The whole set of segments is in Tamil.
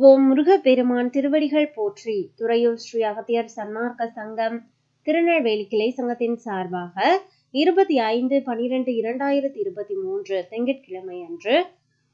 ஓம் முருகப்பெருமான் திருவடிகள் போற்றி. துறையூர் ஸ்ரீ அகத்தியர் சன்மார்க்க சங்கம் திருநெல்வேலி கிளை சங்கத்தின் சார்பாக இருபத்தி ஐந்து பனிரெண்டு இரண்டாயிரத்தி இருபத்தி மூன்று திங்கட்கிழமை அன்று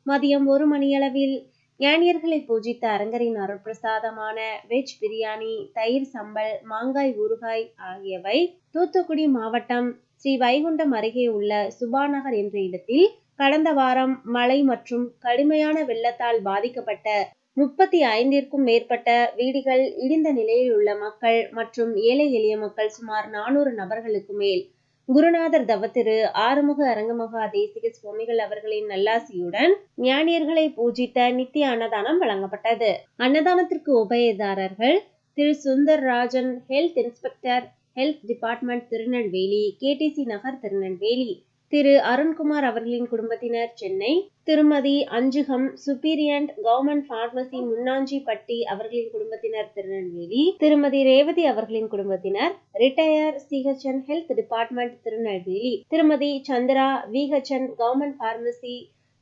மதியம் ஒரு மணியளவில் ஞானியர்களை பூஜித்த அரங்கரின் அருட்பிரசாதமான வெஜ் பிரியாணி தயிர் சம்பல் மாங்காய் ஊறுகாய் ஆகியவை தூத்துக்குடி மாவட்டம் ஸ்ரீ வைகுண்டம் அருகே உள்ள சுபாநகர் என்ற இடத்தில் கடந்த வாரம் மழை மற்றும் கடுமையான வெள்ளத்தால் பாதிக்கப்பட்ட முப்பத்தி ஐந்திற்கும் மேற்பட்ட வீடுகள் இடிந்த நிலையில் உள்ள மக்கள் மற்றும் ஏழை எளிய மக்கள் சுமார் நானூறு நபர்களுக்கு மேல் குருநாதர் தவத்திரு ஆறுமுக அரங்கமகா தேசிக சுவாமிகள் அவர்களின் நல்லாசியுடன் ஞானியர்களை பூஜித்த நித்திய அன்னதானம் வழங்கப்பட்டது. அன்னதானத்திற்கு உபயதாரர்கள் Thiru. Sundar Rajan health inspector health department Tirunelveli KTC Nagar Tirunelveli Thiru Arunkumar அவர்களின் குடும்பத்தினர் சென்னை திருமதி அஞ்சுகம் சுப்பீரியன்ட் கவர்மெண்ட் பார்மசி முன்னாஞ்சிப்பட்டி அவர்களின் குடும்பத்தினர் திருநெல்வேலி திருமதி ரேவதி அவர்களின் குடும்பத்தினர் retire CHN health department Tirunelveli Thirumathi Chandra VHN government pharmacy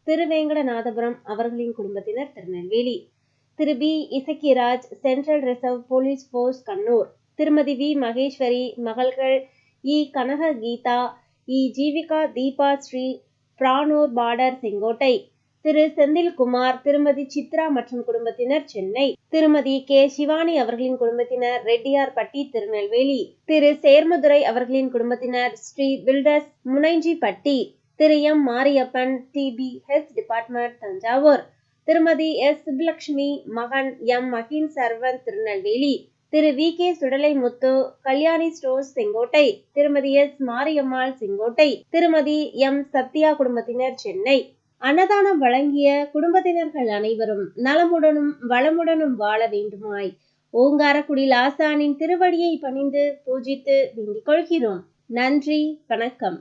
Thiruvenkatanathapuram அவர்களின் குடும்பத்தினர் Tirunelveli Thiru P Isakkiraj Central Reserve Police Force Kannur Thirumathi V Maheswari மகள்கள் E Kanaka Geetha E Jeevika Deepa Sri Piranur border Sengottai Thiru. Senthilkumar Thirumathi Chitra மற்றும் குடும்பத்தினர் சென்னை திருமதி கே. சிவானி அவர்களின் குடும்பத்தினர் ரெட்டியார் பட்டி திருநெல்வேலி திரு. சேர்மதுரை அவர்களின் குடும்பத்தினர் Sri Builders Munanjipatti Thiru. M. Mariyappan TB health department Thanjavur Thirumathi S. Subbulakshmi மகன் M. மகின் Sarvan Tirunelveli Thiru V. K. Sudalai Muthu Kalyani Stores Sengottai Thirumathi S. Mariyammal Sengottai திருமதி எம். சத்யா குடும்பத்தினர் சென்னை. அன்னதானம் வழங்கிய குடும்பத்தினர்கள் அனைவரும் நலமுடனும் வளமுடனும் வாழ வேண்டுமாய் ஓங்காரக்குடி லாசானின் திருவடியை பணிந்து பூஜித்து வேண்டிக் கொள்கிறோம். நன்றி வணக்கம்.